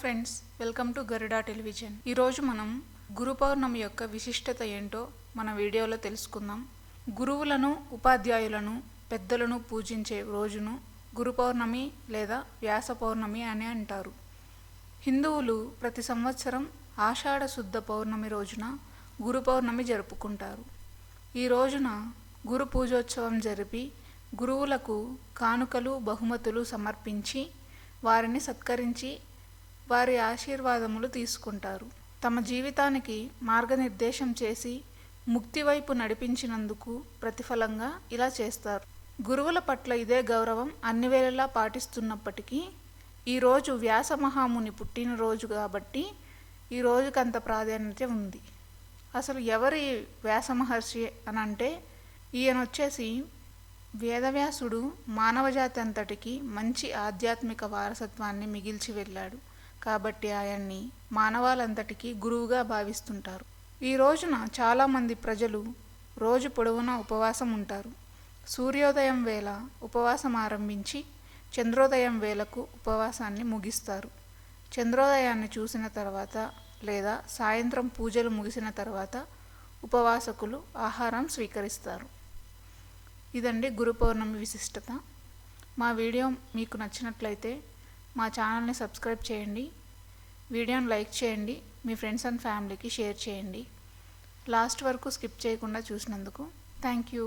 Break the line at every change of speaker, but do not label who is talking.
Friends welcome to Garuda television. ఈరోజు మనం గురు పౌర్ణమి యొక్క విశిష్టత ఏంటో మన వీడియోలో తెలుసుకుందాం. గురువులను ఉపాధ్యాయులను పెద్దలను పూజించే రోజును గురు పౌర్ణమి లేదా వ్యాస పౌర్ణమి అని అంటారు. హిందువులు ప్రతి సంవత్సరం ఆషాఢ శుద్ధ పౌర్ణమి రోజున గురు పౌర్ణమి జరుపుకుంటారు. ఈ రోజున గురు పూజోత్సవం జరిపి గురువులకు కానుకలు బహుమతులు సమర్పించి వారిని సత్కరించి వారి ఆశీర్వాదములు తీసుకుంటారు. తమ జీవితానికి మార్గనిర్దేశం చేసి ముక్తి వైపు నడిపించినందుకు ప్రతిఫలంగా ఇలా చేస్తారు. గురువుల పట్ల ఇదే గౌరవం అన్ని వేళలా పాటిస్తున్నప్పటికీ ఈరోజు వ్యాస మహాముని పుట్టినరోజు కాబట్టి ఈ రోజుకి అంత ప్రాధాన్యత ఉంది. అసలు ఎవరి వ్యాస మహర్షి అని అంటే ఈయన వచ్చేసి వేదవ్యాసుడు మానవజాతి అంతటికి మంచి ఆధ్యాత్మిక వారసత్వాన్ని మిగిల్చి వెళ్ళాడు. కాబట్టి ఆయన్ని మానవాళంతటికి గురువుగా భావిస్తుంటారు. ఈ రోజున చాలామంది ప్రజలు రోజు పొడవునా ఉపవాసం ఉంటారు. సూర్యోదయం వేళ ఉపవాసం ఆరంభించి చంద్రోదయం వేళకు ఉపవాసాన్ని ముగిస్తారు. చంద్రోదయాన్ని చూసిన తర్వాత లేదా సాయంత్రం పూజలు ముగిసిన తర్వాత ఉపవాసకులు ఆహారం స్వీకరిస్తారు. ఇదండి గురు పౌర్ణమి విశిష్టత. మా వీడియో మీకు నచ్చినట్లయితే మా ఛానల్ని సబ్స్క్రైబ్ చేయండి. వీడియోని లైక్ చేయండి. మీ ఫ్రెండ్స్ అండ్ ఫ్యామిలీకి షేర్ చేయండి. లాస్ట్ వరకు స్కిప్ చేయకుండా చూసినందుకు థ్యాంక్ యూ.